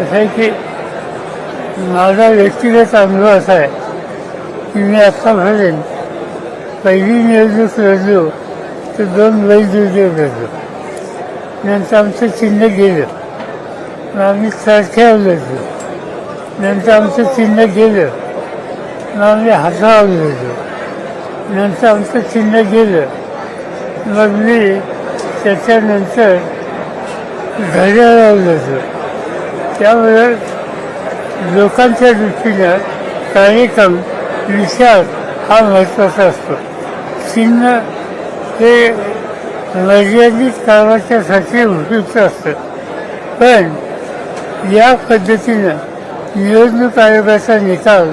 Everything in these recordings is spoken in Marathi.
कसं आहे की माझा व्यक्तिगत अनुभव असा आहे की मी आत्ता भरेन पहिली निवडणूक लढलो तर दोन बैलजोडे लढलो नंतर आमचं चिन्ह गेलं. मग आम्ही चरख्यावर लढलो नंतर आमचं चिन्ह गेलं. मग आम्ही हातावर लढलो नंतर आमचं चिन्ह गेलं. मग मी त्याच्यानंतर घड्याळावर लढलो त्यामुळे लोकांच्या दृष्टीनं कार्यक्रम विचार हा महत्त्वाचा असतो. चिन्ह हे मर्यादित कामाच्यासाठी उपयुक्त असतं. पण या पद्धतीनं निवडणूक आयोगाचा निकाल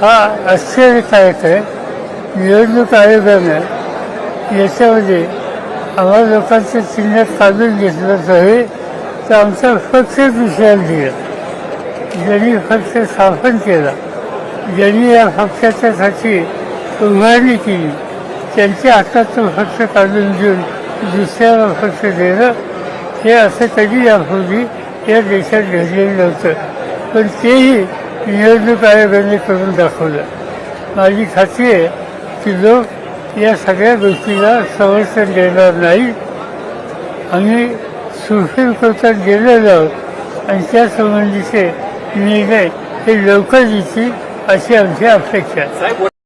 हा आश्चर्यकारक आहे. निवडणूक आयोगानं याच्यामध्ये आम्हा लोकांचं चिन्ह काढून घेतलं नव्हे तर आमचा पक्ष विषयाला दिला ज्यांनी पक्ष स्थापन केला ज्यांनी या पक्षाच्यासाठी उभारणी केली त्यांच्या हातात फक्त पक्ष काढून देऊन दुसऱ्याला पक्ष देणं हे असं कधी यापूर्वी या देशात घडलेलं नव्हतं. पण तेही निवडणूक आयोगाने करून दाखवलं. माझी खात्री आहे की लोक या सगळ्या गोष्टीला समर्थन देणार नाही आम्ही सुप्रीम करता गेलेलो आहोत आणि त्यासंबंधीचे निर्णय हे लवकर येतील अशी आमची अपेक्षा